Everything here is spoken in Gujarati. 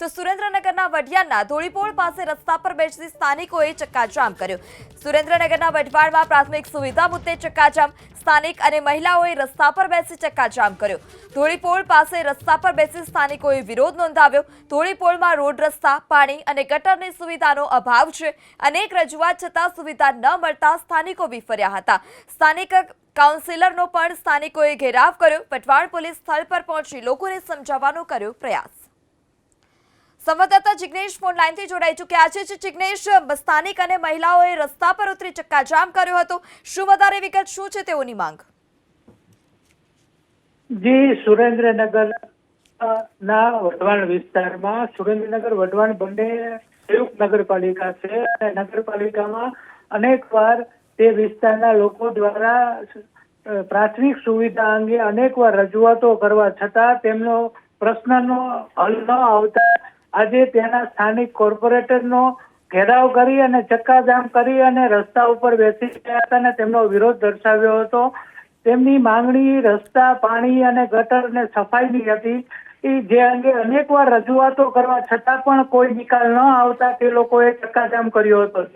તો સુરેન્દ્રનગરના વઢિયાના ધોળીપોળ પાસે રસ્તા પર બેસતી સ્થાનિકોએ ચક્કાજામ કર્યો. સુરેન્દ્રનગરના વઢવાણમાં પ્રાથમિક સુવિધા મુદ્દે ચક્કાજામ. સ્થાનિક અને મહિલાઓએ રસ્તા પર બેસી ચક્કાજામ કર્યો. ધોળીપોળ પાસે રસ્તા પર બેસી સ્થાનિકોએ વિરોધ નોંધાવ્યો. ધોળીપોળમાં રોડ રસ્તા, પાણી અને ગટરની સુવિધાનો અભાવ છે. અનેક રજૂઆત છતાં સુવિધા ન મળતા સ્થાનિકો વિફર્યા હતા. સ્થાનિક કાઉન્સિલરનો પણ સ્થાનિકોએ ઘેરાવ કર્યો. પટવાણ પોલીસ સ્થળ પર પહોંચી લોકોને સમજાવવાનો કર્યો પ્રયાસ. સંવાદદાતા જિગ્નેશ ફોન લાઈનથી જોડાઈ ચૂક્યા છે. જિગ્નેશ સ્થાનિક અને મહિલાઓએ રસ્તા પર ઉતરી ચક્કાજામ કર્યો હતો. શું વધારે વિગત શું છે તેઓની માંગ? જી, સુરેન્દ્રનગર ના વઢવાણ વિસ્તારમાં સુરેન્દ્રનગર, વઢવાણ બંને સંયુક્ત નગરપાલિકા છે અને નગરપાલિકામાં અનેક વાર તે વિસ્તારના લોકો દ્વારા પ્રાથમિક સુવિધા અંગે અનેક વાર રજૂઆતો કરવા છતાં તેમનો પ્રશ્નનો હલ ન આવતા આજે તેના સ્થાનિક કોર્પોરેટરનો ઘેરાવ કરી અને ચક્કાજામ કરી અને રસ્તા ઉપર બેસી ગયા હતા અને તેમનો વિરોધ દર્શાવ્યો હતો. તેમની માંગણી રસ્તા, પાણી અને ગટર ને સફાઈની હતી. એ જે અંગે અનેકવાર રજૂઆતો કરવા છતાં પણ કોઈ નિકાલ ન આવતા તે લોકોએ ચક્કાજામ કર્યો હતો.